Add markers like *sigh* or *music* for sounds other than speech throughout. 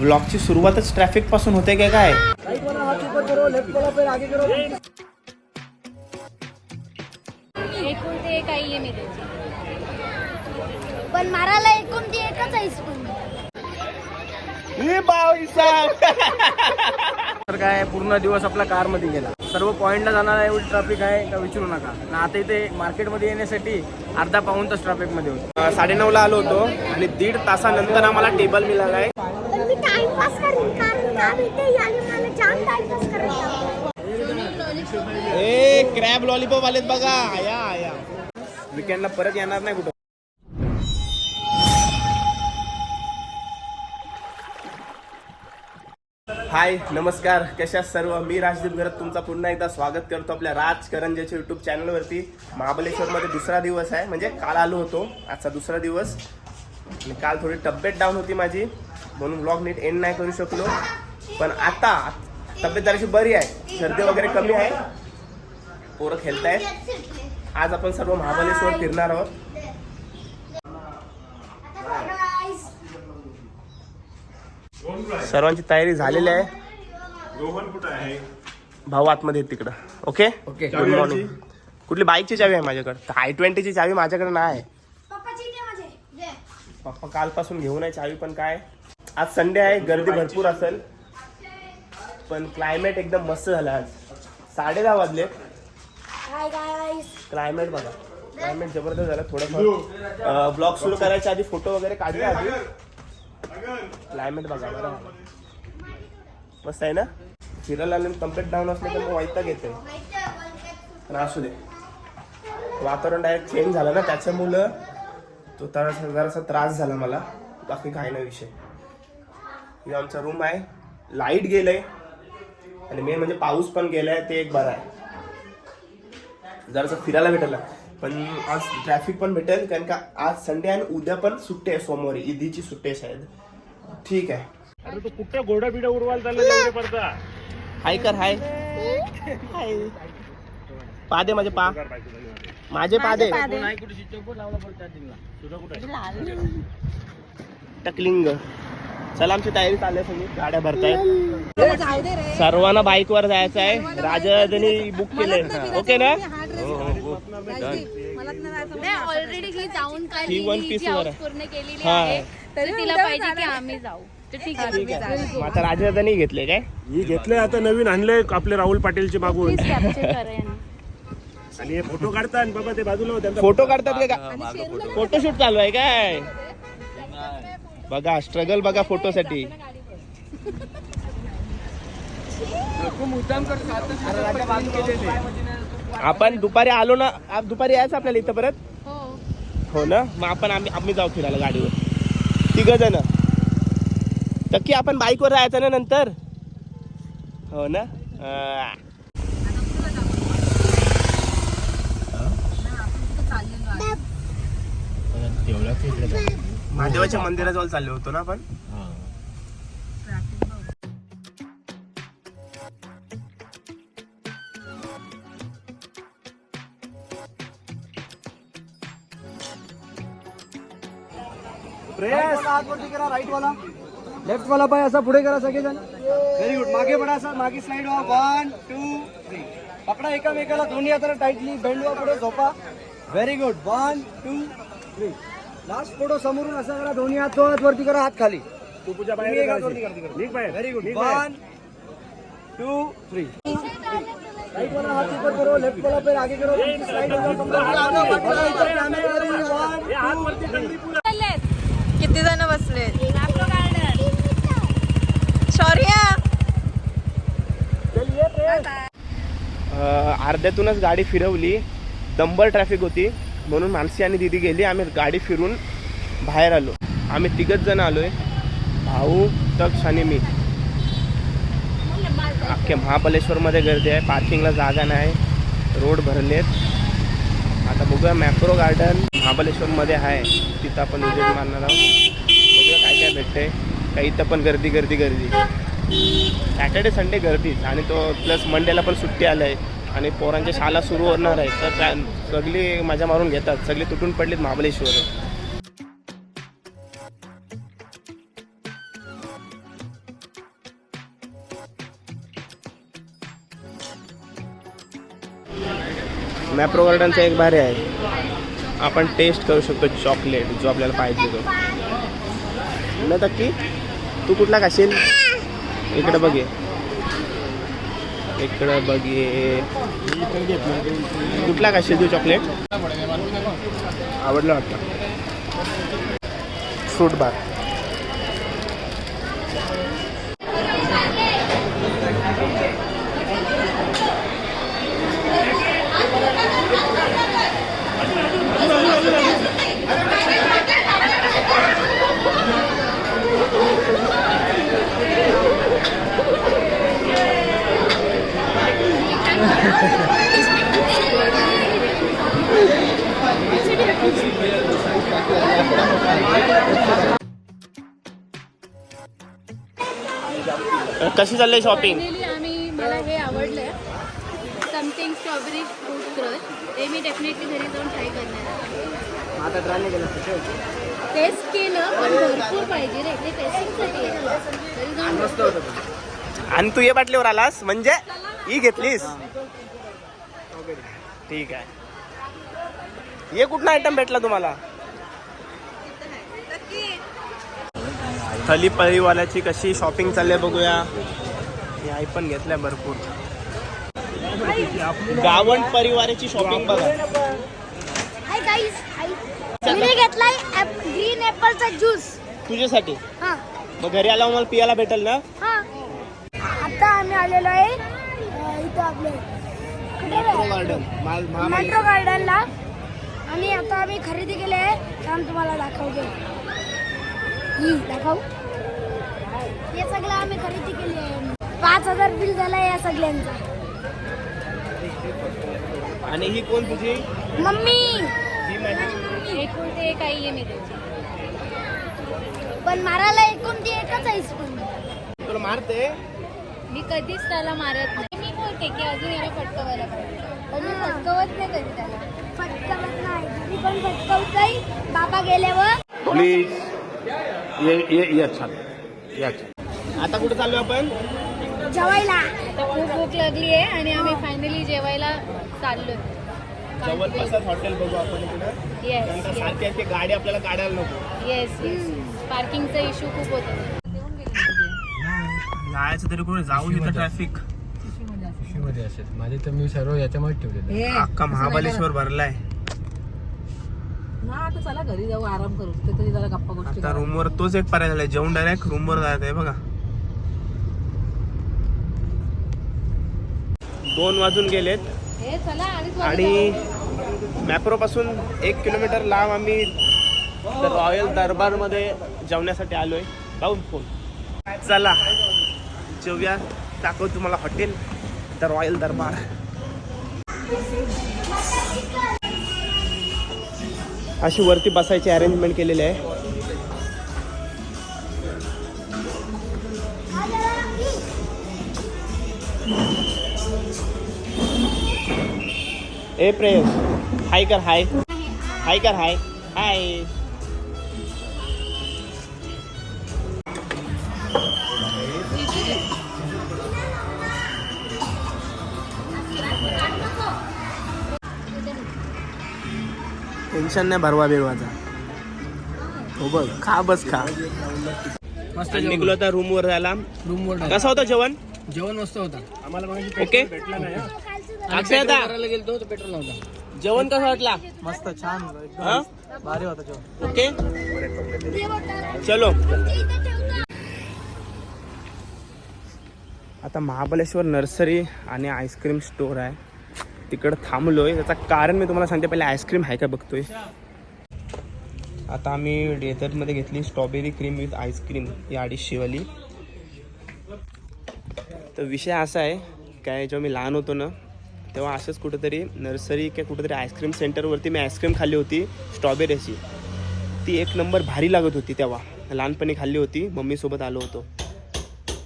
ब्लॉगची सुरुवातच ट्रॅफिकपासून होते काय काय? एकूण ते आहे पण मारायला एकूण ती एकच आहे स्पून तर काय पूर्ण दिवस आपला कारमध्ये गेला. सर्व पॉईंटला जाणार एवढी ट्रॅफिक आहे का विचारू नका. आणि आता इथे मार्केटमध्ये येण्यासाठी अर्धा पाऊन तास ट्रॅफिकमध्ये होतो. साडेनऊ ला आलो होतो आणि दीड तासानंतर आम्हाला टेबल मिळालाय तर मी टाइमपास करीन कारण काम इथे आणि मला जाम टाइमपास करायचा ए क्रॅब लॉलीपॉप आलेत बघा. या या. विकेंडला परत येणार नाही कुठं. हाय नमस्कार. कशा सर्व? मी राजदीप घरत तुमचा पुन्हा एकदा स्वागत करतो आपल्या राज करंजेच्या युट्यूब चॅनलवरती महाबलेश्वरमध्ये दुसरा दिवस आहे. म्हणजे काल आलो होतो. आजचा दुसरा दिवस. काल थोडी तब्येत डाऊन होती माझी. म्हणून ब्लॉग नीट एंड नाही करू शकलो. पण आता तब्येत जराशी बरी आहे. सर्दी वगैरे कमी आहे. पोरं खेळतायत. आज आपण सर्व महाबलेश्वर फिरणार आहोत. सर्वांची तयारी झालेली आहे. रोहन कुठं आहे? भाऊ आतमध्ये आहेत तिकडं. ओके ओके गुड मॉर्निंग कुठली बाईकची चावी आहे माझ्याकडे? आय ट्वेंटीची चावी माझ्याकडे नाही. माझे. पप्पा कालपासून घेऊन आहे चावी पण काय? आज संडे आहे गर्दी भरपूर असेल. पण क्लायमेट एकदम मस्त झालं आज. साडे दहा वाजले क्लायमेट बघा. क्लायमेट जबरदस्त झालं थोडंफार. ब्लॉग सुरू करायच्या आधी फोटो वगैरे काढले आधी. क्लायमेट बघा बरं मस्त आहे ना? फिरायला आले कंप्लीट डाऊन असले तर मग येते पण असू दे. वातावरण डायरेक्ट चेंज झालं ना त्याच्यामुळं तो जरासा जरासा त्रास झाला मला. बाकी काही नाही विषय. हे आमचा रूम आहे. लाइट गेलंय. आणि मेन म्हणजे पाऊस पण गेलाय ते एक बरं आहे. जरासं फिरायला भेटेल पण आज ट्रॅफिक पण भेटेल कारण का आज संडे आणि उद्या पण सुट्टी आहे सोमवारी ईदीची सुट्टी आहे शायद. ठीक आहे. अरे तू कुठं घोडा बिडा उडवायला चालला पडता हाय कर हाय. हाय. पादे माझे पा. माझे पादे टकलिंग. चला आमची तयारी चालली आहे सगळी. गाड्या भरतायत. सर्वांना बाईक वर जायचं आहे. राजाने बुक केलंय. ओके ना? ऑलरेडी ही जाऊन काय ही one piece वर आहे. पूर्ण केलेली. आहे. तर तिला पाहिजे की आम्ही जाऊ. तर ठीक आहे ठीक आहे. मग आता राजाने घेतले काय? ही घेतलंय आता नवीन आणलंय आपले राहुल पाटीलचे मागून. आणि फोटो काढतात बाबा ते बाजूला त्यांचा फोटो काढतात का? फोटोशूट चालू आहे काय? बघा स्ट्रगल बघा फोटोसाठी आपण दुपारी आलो ना आप दुपारी यायचं आपल्याला इथं परत? हो. हो ना? मग आपण आम्ही आम्ही जाऊ फिरायला गाडीवर. तिघ जण नक्की आपण बाईकवर जायचं ना नंतर? हो ना. महादेवाच्या मंदिराजवळ चाललो होतो ना आपण? हात करा राईट वाला लेफ्ट वाला पाय असा पुढे करा सगळेजण. व्हेरी गुड मागे पडा असा मागे स्लाइड व्हा वन टू थ्री पकडा एकामेकाला दोन्ही हाताला टाईटली बेंड व्हा पुढे झोपा. Very good one two three last photo समोरून असा करा दोन्ही हात दोन हात वरती करा हात खाली. तू पूजा बाहेर एक हात करायची. वरती करा निघ बाहेर. व्हेरी गुड निघ बाहेर. वन टू थ्री राइट वाला हाथ ऊपर करो लेफ्ट वाला पैर आगे करो. स्लाइड किती जण बसले शौर्या! अं, अर्ध्यातूनच गाडी फिरवली. दंबर ट्रॅफिक होती. म्हणून मानसी आणि दिदी गेली. आम्ही गाडी फिरून बाहेर आलो. आम्ही तिघच जण आलोय. भाऊ तक्ष आणि मी. अख्ख्या महाबलेश्वरमध्ये गर्दी आहे. पार्किंगला जागा नाही. रोड भरलेत. आता बघूया मॅक्रो गार्डन महाबलेश्वरमध्ये आहे. तिथं आपण विजिट मारणार आहोत. बघूया काय काय भेटते काही इथं पण गर्दी गर्दी गर्दी. सॅटर्डे संडे गर्दीच. आणि तो प्लस मंडेला पण सुट्टी आलं आहे आणि पोरांच्या शाळा सुरू होणार आहे. तर त्या सगळी मजा मारून घेतात. सगळी तुटून पडलीत महाबलेश्वर मॅप्रो गार्डनचा एक भारी आहे. आपण टेस्ट करू शकतो चॉकलेट जो आपल्याला पाहिजे तो. नक्की तू कुठला खाशील? इकडे बघे इकडं बघे कुठला खाशील तू चॉकलेट आवडलं वाटतं. फ्रूट बार कशी चालली शॉपिंग आम्ही मला हे आवडलंय समथिंग स्ट्रॉबेरी फ्रूट क्रश ते मी डेफिनेटली घरी जाऊन ट्राय करणार आहे. आता ट्राय नाही केलं टेस्ट केलं पण भरपूर पाहिजे रे. ते टेस्टिंगसाठी. आणि तू ये बाटलीवर आलास? म्हणजे ही घेतलीस? ठीक आहे. ये कुठला आयटम भेटला तुम्हाला? थली पळीवाल्याची कशी शॉपिंग चालली बघूया. आई पण घेतल्या भरपूर. गावण परिवाराची शॉपिंग बघा. मी घेतलाय ग्रीन ऍपलचा ज्यूस तुझ्यासाठी? हा. मग घरी आल्यावर मला पियाला भेटेल ना? हा. आता आम्ही आलेलो आहे इथं आपले गार्डन मेट्रो गार्डनला आणि आता आम्ही खरेदी केली आहे थांब तुम्हाला दाखवते. दाखव. हे सगळं आम्ही खरेदी केली आहे. पाच हजार बिल झालं या सगळ्यांचा. आणि ही कोण तुझी? मम्मी. ही माझी. एकूण ते काही आहे मी त्याची. पण मारायला एकूण ती एकच आहेस पण. तुला मारते? मी कधीच त्याला मारत नाही. मी बोलते की अजून याला फटकवायला पाहिजे. पण मी फटकवत नाही कधी त्याला. फटकवत नाही. मी पण फटकवतोय बाबा गेल्यावर. प्लीज ये ये ये अच्छा ये अच्छा आता कुठे चाललो आपण? जेवायला. आता खूप भूक लागली आहे आणि आम्ही फायनली जेवायला चाललोय. जवळपासच हॉटेल बघू आपण इकडे. कारण येस का सारखी गाडी आपल्याला काढायला नको. येस येस पार्किंगचा इश्यू खूप होता. जायचं तरी कुठे जाऊ तिथं ट्रॅफिकमध्ये. असेल. माझे तर मी सर्व याच्यामध्ये ठेवलेले अख्खा महाबळेश्वर भरलाय. ना आता चला घरी जाऊ आराम करू. ते तरी जरा गप्पा गोष्टी आता रूमवर तोच एक पर्याय झालाय. जेवण डायरेक्ट रूमवर जायचं आहे बघा. दोन वाजून गेलेत. हे चला आणि आणि मॅप्रो पासून एक किलोमीटर लांब आम्ही रॉयल दरबारमध्ये जेवण्यासाठी आलोय. लावून फोन चला जेवूया. दाखव तुम्हाला हॉटेल द रॉयल दरबार. अशी वरती बसायची अरेंजमेंट केलेली आहे. ए प्रेम हाय कर हाय हाय कर हाय हाय टेन्शन नाही भरवा बिरवाचा. हो बघ खा बस खा. मस्त निघलो तर रूम वर जायला. रूम वर कसं होतं जेवण? जेवण मस्त होता. आम्हाला ओके भेटला नाही गेलो तर पेट्रोल नव्हता. जेवण कसं वाटला? मस्त छान? भारी होता जेवण. ओके चलो. आता महाबळेश्वर नर्सरी आणि आईस्क्रीम स्टोर आहे. तिकडं थांबलोय. त्याचं कारण मी तुम्हाला सांगते पहिले आईस्क्रीम आहे का बघतोय. आता आम्ही डेझर्टमध्ये घेतली strawberry cream with ice cream ही अडीचशेवाली तर विषय असा आहे काय जेव्हा मी लहान होतो ना तेव्हा असंच कुठंतरी नर्सरी किंवा कुठंतरी आईस्क्रीम सेंटरवरती मी आईस्क्रीम खाल्ली होती स्ट्रॉबेरीची ती एक नंबर भारी लागत होती तेव्हा. लहानपणी खाल्ली होती मम्मीसोबत आलो होतो.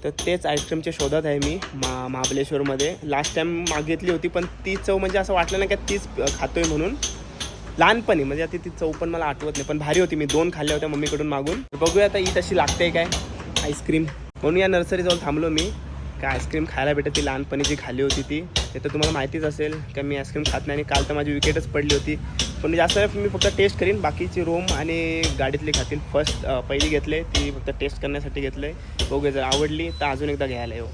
तर तेच आईस्क्रीमच्या शोधात आहे मी मा महाबलेश्वरमध्ये लास्ट टाईम मागितली होती पण ती चव म्हणजे असं वाटलं नाही का तीच खातोय म्हणून. लहानपणी म्हणजे आता ती चव पण मला आठवत नाही पण भारी होती. मी दोन खाल्ल्या होत्या मम्मीकडून मागून. बघूया आता ही तशी लागते काय आईस्क्रीम. म्हणून या नर्सरीजवळ थांबलो मी. काय आईस्क्रीम खायला भेटत ती लहानपणी जी खाली होती ती ते तर तुम्हाला माहितीच असेल का मी आईस्क्रीम खात नाही आणि काल तर माझी विकेटच पडली होती. पण जास्त मी फक्त टेस्ट करीन बाकीची रोम आणि गाडीतली खातील फर्स्ट पहिली घेतले ती फक्त टेस्ट करण्यासाठी घेतले. बघूया जर आवडली तर अजून एकदा घ्यायला येऊ.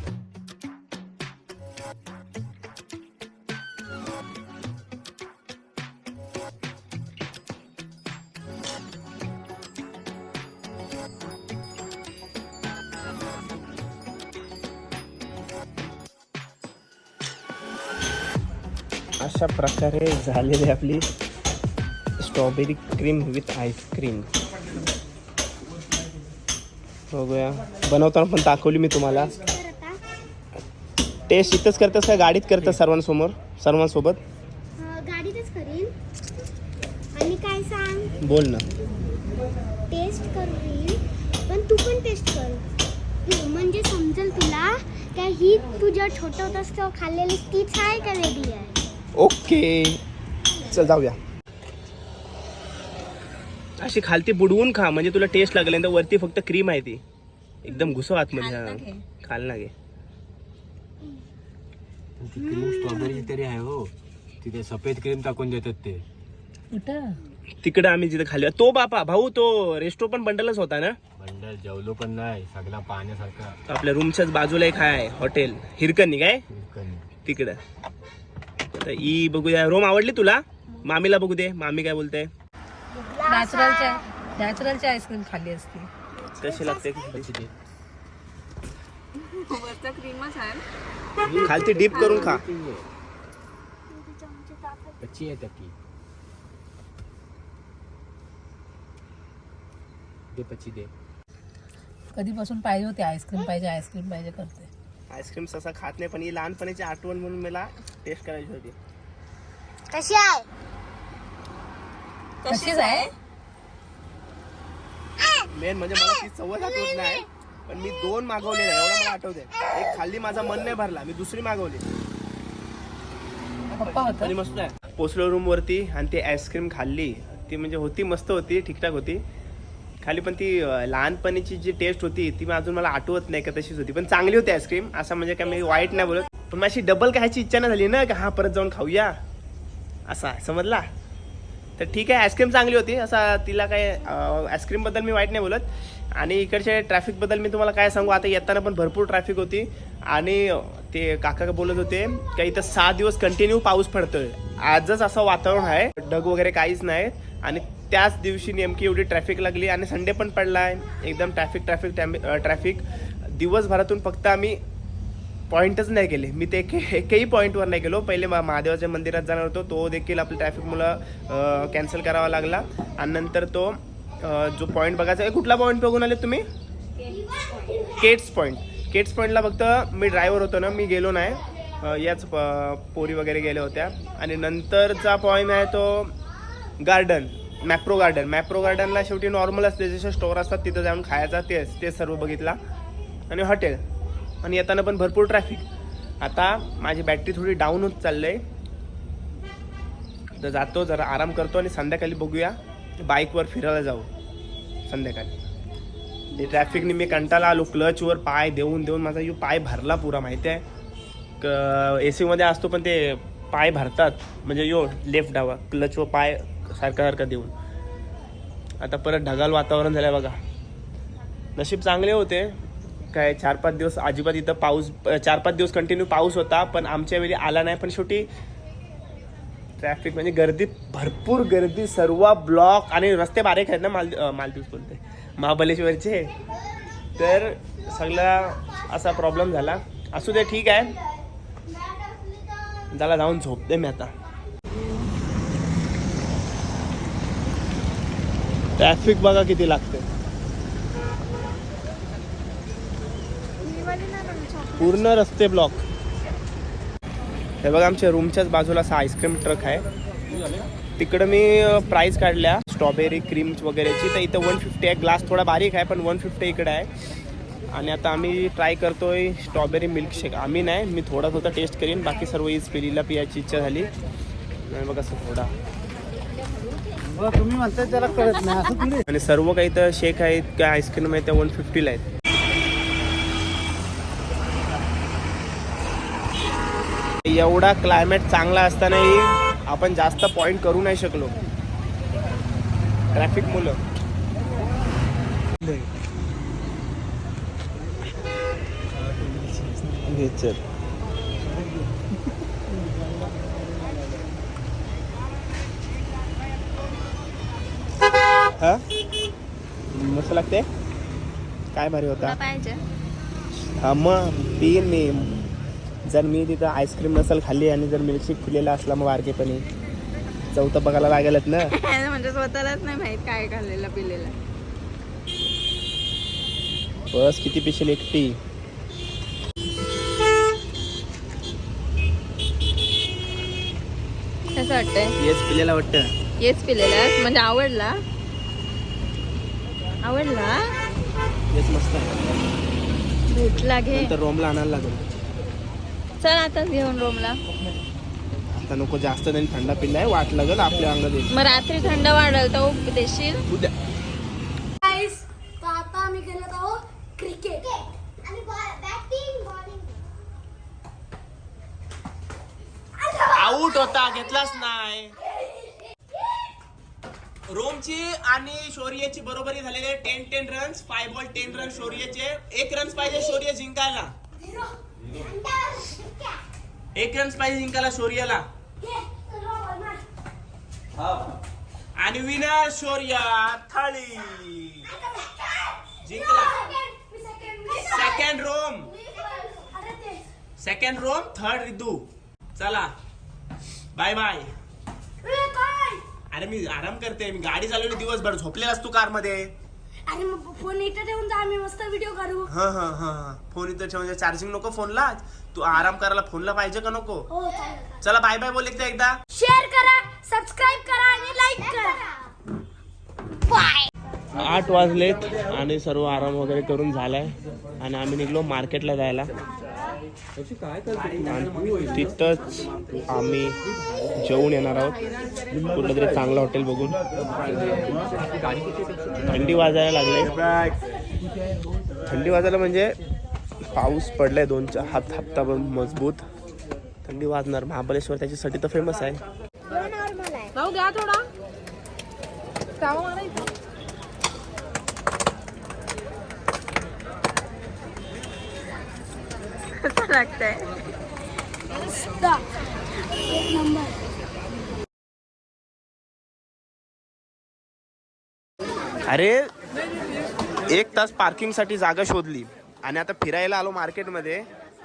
प्रकारे झालेली आपली स्ट्रॉबेरी क्रीम विथ आईस्क्रीम बघूया. बनवताना पण दाखवली मी तुम्हाला. टेस्ट इथंच करतेस का गाडीत करतेस सर्वांसमोर? सर्वांसोबत? गाडीतच करीन. आणि काय सांग? बोल ना. टेस्ट करीन. पण तू पण टेस्ट कर. म्हणजे समजेल तुला का ही तू जेव्हा छोटं होतास तेव्हा खाल्लेली तीच आहे का वेगळी आहे? ओके. चल जाऊया. अशी खालती बुडवून खा म्हणजे तुला टेस्ट लागेल तर वरती फक्त क्रीम आहे ती. एकदम घुसव आतमध्ये. खाल ना घे. क्रीम स्ट्रॉबेरी तरी आहे हो. तिथे सफेद क्रीम टाकून देतात ते. तिकडे आम्ही जिथे खाल्ली तो बापा भाऊ तो रेस्टो पण बंडलच होता ना? बंडल जेवलो पण नाही. सगळा पाण्यासारखा. आपल्या रूमच्याच बाजूला एक आहे हॉटेल हिरकणी काय? हिरकणी. तिकडं. तर ई बघूया. रोम आवडली तुला? मामीला बघू दे. मामी काय बोलते? नॅचरलच्या नॅचरलची आईस्क्रीम खाल्ली असती. कशी लागते वरचा क्रीमच आहे. खालती डीप करून खा. कच्ची आहे त्याची. दे पची दे. कधीपासून पाहिजे होते आईस्क्रीम पाहिजे आईस्क्रीम पाहिजे करते. आईस्क्रीम ससा खात नाही पण ही लहानपणीची आठवण म्हणून मला टेस्ट करायची होती. कशी आहे? कशीच आहे? मेन म्हणजे मला ती चवच आठवत नाही पण मी दोन मागवले नाही एवढं मला आठवते एक खाल्ली माझा मन नाही भरला मी दुसरी मागवली. आणि मस्त आहे. पोचलो रूम वरती आणि ती आईस्क्रीम खाल्ली. ती म्हणजे होती मस्त होती ठीकठाक होती. खाली पण ती लहानपणीची जी टेस्ट होती ती अजून मला आठवत नाही का तशीच होती. पण चांगली होती आईस्क्रीम असं म्हणजे काय मी वाईट नाही बोलत. पण माझी डबल खायची इच्छा नाही झाली ना का हा परत जाऊन खाऊया? असा समजला? तर ठीक आहे आईस्क्रीम चांगली होती. असा तिला काय आईस्क्रीमबद्दल मी वाईट नाही बोलत. आणि इकडच्या ट्रॅफिकबद्दल मी तुम्हाला काय सांगू? आता येताना पण भरपूर ट्रॅफिक होती. आणि ते काका बोलत होते का इथं सहा दिवस कंटिन्यू पाऊस पडतोय. आजच असं वातावरण आहे. ढग वगैरे काहीच नाही. आणि त्याच दिवशी नेमकी एवढी ट्रॅफिक लागली आणि संडे पण पडला आहे एकदम ट्रॅफिक ट्रॅफिक ट्रॅफिक. दिवसभरातून फक्त आम्ही पॉईंटच नाही केले मी ते एके एकही पॉईंटवर नाही गेलो. पहिले मा- महादेवाच्या मंदिरात जाणार होतो. तो देखील आपल्या ट्रॅफिकमुळं कॅन्सल करावा लागला. आणि नंतर तो जो पॉईंट बघायचा कुठला पॉईंट बघून आले तुम्ही? केट्स पॉईंट केट्स पॉईंटला फक्त मी ड्रायव्हर होतो ना मी गेलो नाही. याच प- पोरी वगैरे गेल्या होत्या. आणि नंतरचा पॉईंट आहे तो गार्डन मॅप्रो गार्डन मॅप्रो गार्डनला शेवटी नॉर्मल असते. जसे स्टोअर असतात तिथं जाऊन खायचा तेच ते सर्व बघितला. आणि हॉटेल आणि येताना पण भरपूर ट्रॅफिक आता माझी बॅटरी थोडी डाऊन होत चाललं आहे तर जातो जरा आराम करतो आणि संध्याकाळी बघूया. बाईकवर फिरायला जाऊ. संध्याकाळी. ते ट्रॅफिकने मी कंटाळा आलो. क्लचवर पाय देऊन देऊन माझा यू पाय भरला पुरा माहिती आहे? क ए सीमध्ये असतो पण ते पाय भरतात. म्हणजे यो लेफ्ट डावा क्लचवर पाय सारखा सारखा देऊन. आता परत ढगाल वातावरण झालं बघा. नशीब चांगले होते. काय चार पाच दिवस अजिबात इथं पाऊस चार पाच दिवस कंटिन्यू पाऊस होता पण आमच्या वेळी आला नाही. पण शेवटी ट्रॅफिक म्हणजे गर्दी भरपूर गर्दी सर्व ब्लॉक आणि रस्ते बारीक आहेत ना माल मालदीव बोलते महाबलेश्वरचे तर सगळा असा प्रॉब्लेम झाला. असू दे ठीक आहे. झाला जाऊन झोपते मी आता. ट्रॅफिक बघा किती लागते. पूर्ण रस्ते ब्लॉक हे बघा आमच्या रूमच्याच बाजूला असा आईस्क्रीम ट्रक आहे. तिकडं मी प्राईस काढल्या. स्ट्रॉबेरी क्रीम वगैरेची. तर इथं वन फिफ्टी आहे. ग्लास थोडा बारीक आहे पण वन फिफ्टी इकडे आहे. आणि आता आम्ही ट्राय करतोय स्ट्रॉबेरी मिल्कशेक आम्ही नाही मी थोडा थोडा टेस्ट करीन. बाकी सर्व हीच पिलीला पियाची इच्छा झाली. नाही बघा असं थोडा. तुम्ही म्हणताय त्याला कळत नाही. असं आणि सर्व काही तर शेक आहेत काय आईस्क्रीम आहे त्या वन फिफ्टीला आहेत. एवढा क्लायमेट चांगला असतानाही आपण जास्त पॉइंट करू नाही शकलो. ट्रॅफिक मुलं घे चल. मस्त लागते. काय भारी होता. हा मग पिईन मी. जर मी तिथं आईस्क्रीम नसेल खाल्ली आणि जर मिल्कशेक पिलेला असला मग बारकेपणी चौथं बघायला लागेलच ना. *laughs* म्हणजे स्वतःलाच नाही माहीत काय खाल्लेलं पिलेलं. बस किती पिशील एकटी? कसं वाटतंय? हेच पिलेला वाटतं. हेच पिलेलं. म्हणजे आवडला? आवडला? हेच मस्त आहे. भेटला घे. नंतर रोमला आणायला लागेल. चल आताच घेऊन रोमला. आता नको जास्त त्यांनी थंडा पिल्लाय वाट लागेल आपल्या अंगात मग रात्री थंड वाढल तो देशील? उद्या गाईस तर आता आम्ही खेळत आहोत क्रिकेट आणि बॅटिंग बॉलिंग आऊट होता घेतलाच नाही रोमची आणि शौर्यची बरोबरी झालेली आहे. Ten ten runs five ball ten run शौर्यचे. एक रन्स पाहिजे शौर्य जिंकायला. एक रन्स पाहिजे जिंकायला शौर्यला. आणि विनर शौर्य थाळी. जिंकला. Second Rome second Rome third Ridu चला. बाय बाय अरे मी आराम करते मी गाडी चालवली दिवसभर झोपलेलास तू कारमध्ये आणि मग फोन इथं ठेवून जा आम्ही मस्त व्हिडिओ काढू. हा हा हा फोन इथं ठेवून चार्जिंग नको फोनला? तू आराम करायला फोनला पाहिजे का नको? हो चालेल चला बाय बाय बोल एकदा एकदा. शेअर करा सबस्क्राईब करा आणि लाईक करा. बाय आठ वाजलेत आणि सर्व आराम वगैरे करून झालाय. आणि आम्ही निघलो मार्केटला जायला. तिथंच आम्ही जेवून येणार आहोत. कुठलं तरी चांगलं हॉटेल बघून. थंडी वाजायला लागले. थंडी वाजायला म्हणजे पाऊस पडलाय दोन चार हात हप्ताभर मजबूत. थंडी वाजणार. महाबळेश्वर त्याच्यासाठी तर फेमस आहे. लागतंय अरे एक तास पार्किंगसाठी जागा शोधली आणि आता फिरायला आलो मार्केटमध्ये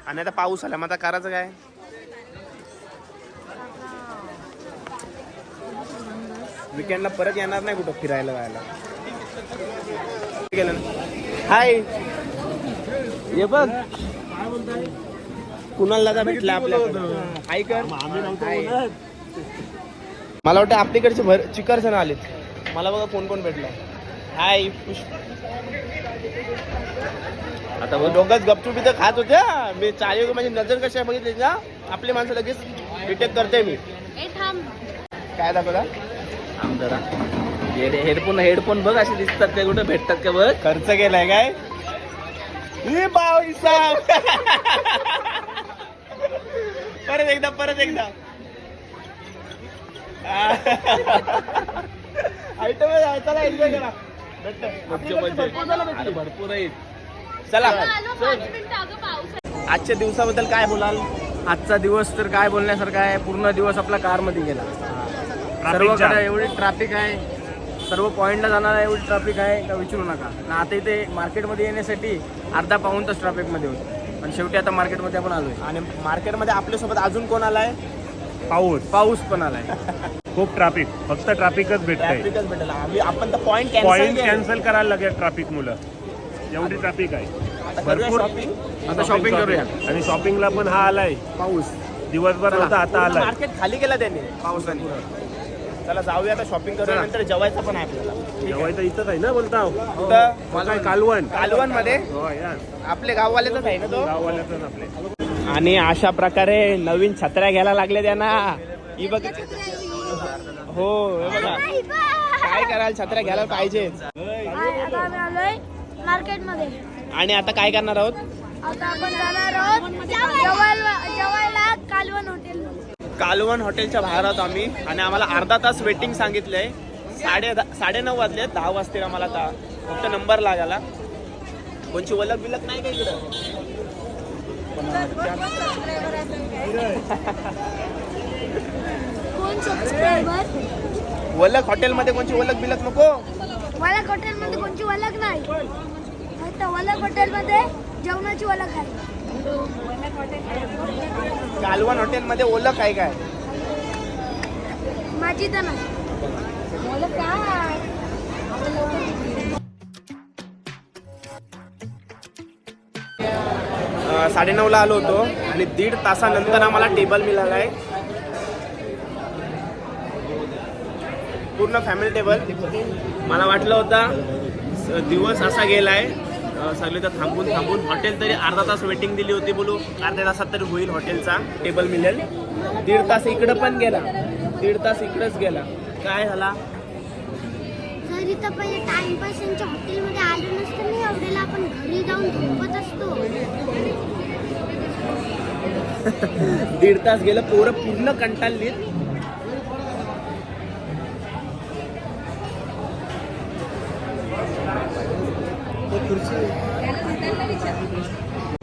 आणि आता पाऊस आला. मग आता करायचं काय? विकेंडला परत येणार नाही कुठं फिरायला जायला. हाय ये बघ. कुणाल दादा भेटला आपल्याला हाय कर. हाय. मला वाटतं आपल्याकडचे भर चिकर जण आलेत. मला बघा कोण कोण भेटलं हाय पुष्प. आता मग दोघंच गपचूप इथं खात होत्या. मी चाळी माझी नजर कशी आहे बघितली ना? आपली माणसं लगेच डिटेक्ट करते मी. काय दाखवला? जरा. हेडफोन हेडफोन बघ असे दिसतात काय कुठे भेटतात का बघ. खर्च केलाय काय? बावी साहेब. *laughs* परत एकदा परत एकदा. *laughs* आयटम चला एन्जॉय करा. भरपूर आहेत चला. आजच्या दिवसाबद्दल काय बोलाल? आजचा दिवस तर काय बोलण्यासारखा आहे? पूर्ण दिवस आपला कारमध्ये गेला. सर्वकडे एवढी ट्रॅफिक आहे. सर्व पॉईंटला जाणारा एवढी ट्रॅफिक आहे का विचारू नका. आणि आता इथे मार्केटमध्ये येण्यासाठी अर्धा पाऊन तास ट्रॅफिकमध्ये होतो. पण शेवटी आता मार्केटमध्ये आपण आलोय. आणि मार्केटमध्ये आपल्यासोबत अजून कोण आलाय? पाऊस. पाऊस पण आलाय. *laughs* खूप ट्रॅफिक फक्त ट्रॅफिकच भेटतंय. ट्रॅफिकच भेटेल. आम्ही आपण तर पॉईंट पॉइंट कॅन्सल कॅन्सल करायला लागेल ट्रॅफिक मुलं. एवढी ट्रॅफिक आहे. भरपूर शॉपिंग आता शॉपिंग करूया. आणि शॉपिंगला पण हा आलाय. पाऊस. दिवसभर होता आता आलाय. मार्केट खाली केला त्यांनी. पावसाने चला जाऊया आता शॉपिंग करूया नंतर जेवायचं पण आहे आपल्याला. जेवायचं इथंच आहे ना बोलता कुठं? मला कालवण कालवण? मध्ये हो यार आपले गाववालेच आहे ना तो? गाववाल्याचं आपले. आणि अशा प्रकारे नवीन छत्र्या घ्यायला लागले त्यांना. ही बघ. हो हे बघा. काय कराल छत्र्या घ्यायला पाहिजे. आता आम्ही आलोय मार्केटमध्ये. आणि आता काय करणार आहोत? आता आपण जाणार आहोत जेवायला जेवायला कालवण हॉटेल कालवण हॉटेलच्या बाहेर आहोत आम्ही. आणि आम्हाला अर्धा तास वेटिंग सांगितलंय. साडे साडे नऊ वाजले दहा वाजतील आम्हाला आता. फक्त नंबर लागायला. कोणची वलक बिलक नाही का इकडं? कोण सबस्क्रायबर वलक हॉटेलमध्ये कोणची वलक बिलक नको? वलक हॉटेलमध्ये कोणची वलक नाही? फक्त वलक हॉटेलमध्ये जेवणाची वलक आहे. कालवण हॉटेलमध्ये ओलक आहे काय? माझी तर साडेनऊला आलो होतो आणि दीड तासानंतर आम्हाला टेबल मिळाला आहे. पूर्ण फॅमिली टेबल मला वाटलं होता दिवस असा गेलाय सगळे तर थांबून थांबून हॉटेल तरी अर्धा तास वेटिंग दिली होती बोलू. अर्ध्या तासात तरी होईल हॉटेलचा. टेबल मिळेल. दीड तास इकडं पण गेला. दीड तास इकडंच गेला. काय झाला? जर इथं पहिले टाइमपास यांच्या हॉटेलमध्ये आलो नसतं नाही एवढ्याला आपण घरी जाऊन झोपत असतो. *laughs* दीड तास गेलं पोरं पूर्ण कंटाळली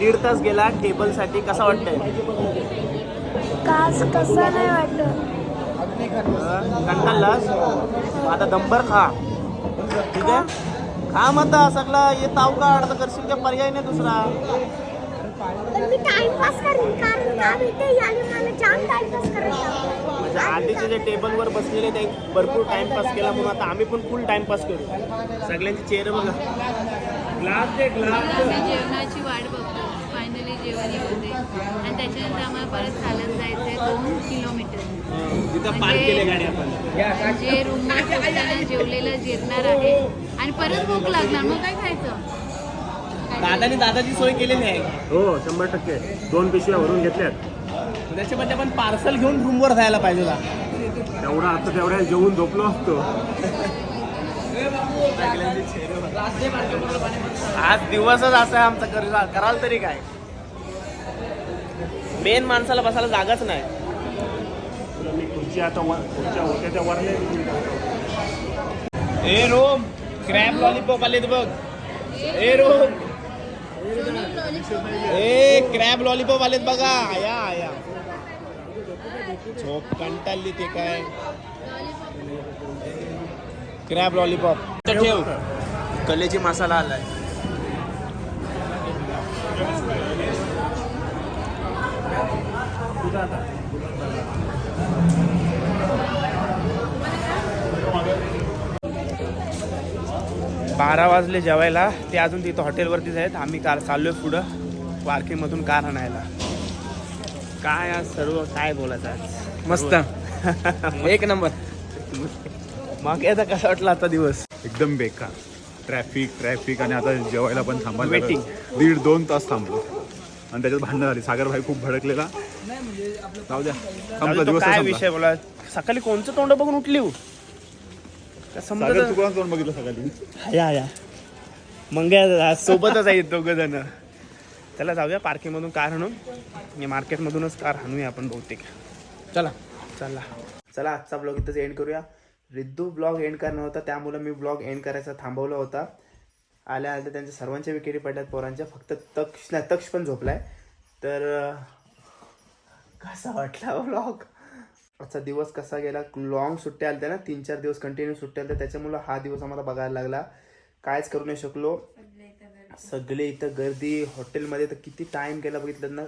दीड तास गेला टेबलसाठी कसा वाटतंय? कास कसा नाही वाटत. कंटाळलास? आता दंबर खा. ठीक आहे? खा मग आता सगळा. ये ताव काढ. तर करशील काय पर्याय नाही दुसरा. पण मी टाइमपास करीन. कारण का इथे याने मला जाम टाइमपास करायचा म्हणजे आधीचे जे टेबलवर बसलेले ते भरपूर टाइमपास केला म्हणून आता आम्ही पण फुल टाइमपास करू. सगळ्यांचे चेहरे बघा. ग्लास दे ग्लास जेवणाची वाट बघतो जेवण येते आणि त्याच्यानंतर आम्हाला परत चालत जायचं आहे दोन किलोमीटर. तिथं पार्क केले गाडी आपण. जे रूमवर पोहोचताना जेवलेलं जिरणार आहे. आणि परत भूक लागणार. मग काय खायचं? दादानी दादाची सोय केलेली आहे. हो शंभर टक्के. दोन पिशव्या भरून घेतल्यात. त्याच्यामध्ये आपण पार्सल घेऊन रूमवर जायला पाहिजे होता. तेवढा आता तेवढ्या जेवून झोपलो असतो. *laughs* आज दिवसच असा आहे आमचा करा कराल तरी काय. मेन माणसाला बसायला जागाच नाही. मी खुर्ची आता वर खुर्च्या होत्या त्या वरले ए रोम क्रॅब लॉलीपॉप आलेत बघ. ए रोम. ए क्रॅब लॉलीपॉप आलेत बघा. आया आया. झोप कंटाळली ते काय? क्रॅब लॉलीपॉप ठेव. कलेची मसाला आलाय. बारा वाजले जेवायला. ते अजून तिथं हॉटेलवरतीच आहेत. आम्ही कार चाललोय पुढं. पार्किंगमधून कार आणायला. काय आज सर्व काय बोलायचं आज? मस्त. एक नंबर. मग आता कसा वाटला आता दिवस? एकदम बेकार. ट्रॅफिक ट्रॅफिक आणि आता जेवायला पण थांबायला. लागलं. दीड दोन तास थांबलो. आणि त्याच्यात भांडणं झाली. सागर भाई खूप भडकलेला. जाऊ द्या. संपला तो दिवस काय. विषय बोला? सकाळी कोणचं तोंड बघून उठली हो? काय सागर समजत चुकून तोंड बघितलं सकाळी? या या. मग काय आज. सोबतच आहेत दोघ जण त्याला जाऊया पार्किंगमधून कार आणून. आणि मार्केटमधूनच कार आणूया आपण बहुतेक. चला. चला. चला आजचा ब्लॉग इथंच एंड करूया. रिद्धू ब्लॉग एंड करणार होता त्यामुळे मी ब्लॉग एंड करायचा थांबवला होता. आल्या त्यांच्या सर्वांच्या विकेटी पडल्यात पोरांच्या. फक्त तक्ष नाही तक्ष पण झोपलाय. तर कसा वाटला हो ब्लॉग आजचा दिवस कसा गेला? लॉंग सुट्ट्या आल्या ना? तीन चार दिवस कंटिन्यू सुट्ट्या आल्या त्याच्यामुळं हा दिवस आम्हाला बघायला लागला. कायच करू नाही शकलो. सगळे इथं गर्दी हॉटेलमध्ये तर किती टाईम गेला बघितलं ना?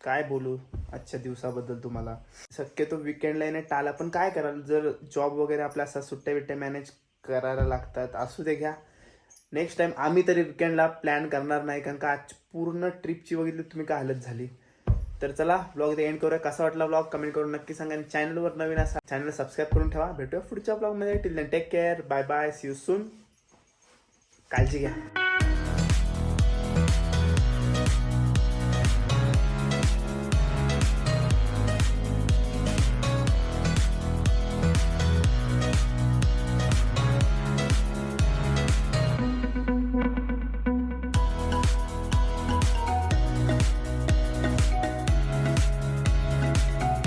काय बोलू आजच्या दिवसाबद्दल तुम्हाला? शक्यतो विकेंडला येणे टाळा पण काय कराल? जर जॉब वगैरे आपल्या असा सुट्ट्या बिट्ट्या मॅनेज करायला लागतात. असू दे घ्या. नेक्स्ट टाइम आम्ही तरी विकेंडला प्लॅन करणार नाही कारण का आज पूर्ण ट्रिपची बघितली तुम्ही काय हालत झाली. तर चला ब्लॉग एंड करूया. कसा वाटला ब्लॉग कमेंट करून नक्की सांगा. आणि चॅनलवर नवीन असा चॅनल सबस्क्राईब करून ठेवा. भेटूया पुढच्या ब्लॉगमध्ये till take care bye bye see you soon काळजी घ्या.